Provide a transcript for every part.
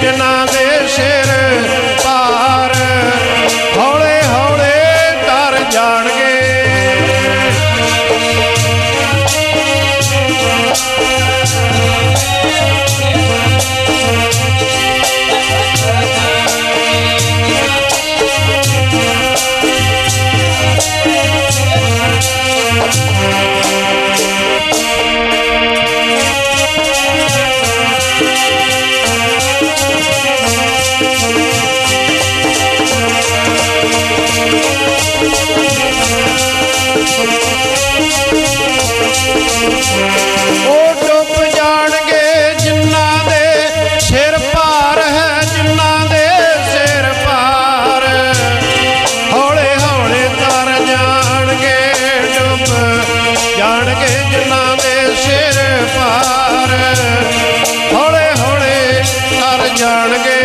Krishna ਜਾਣਗੇ ਜਿਨ੍ਹਾਂ ਦੇ ਸਿਰ ਪਾਰ ਹੌਲੇ ਹੌਲੇ ਤਰ ਜਾਣਗੇ।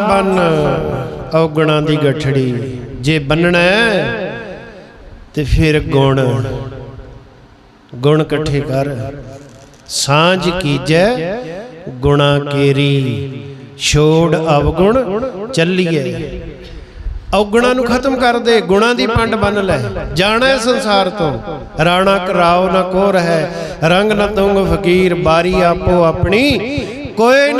ਬੰਨ ਔਗਣਾ ਦੀ ਗਠੜੀ। ਜੇ ਬੰਨਣਾ ਤੇ ਫਿਰ ਗੁਣ। ਗੁਣ ਇਕੱਠੇ ਕਰ। ਸਾਂਝ ਕੀਜੈ, ਗੁਣਾ ਕੇਰੀ। ਛੋੜ ਅਵਗੁਣ ਚੱਲੀਏ ਔਗਣਾ ਨੂੰ ਖਤਮ ਕਰ ਦੇ, ਗੁਣਾ ਦੀ ਪੰਡ ਬੰਨ ਲੈ। ਜਾਣਾ ਹੈ ਸੰਸਾਰ ਤੋਂ। ਰਾਣਾ ਕਰਾਓ ਨਾ ਕੋ ਰਹਿ। ਰੰਗ ਨਾ ਤੁੰਗ ਫਕੀਰ, ਬਾਰੀ ਆਪੋ ਆਪਣੀ। ਕੋਈ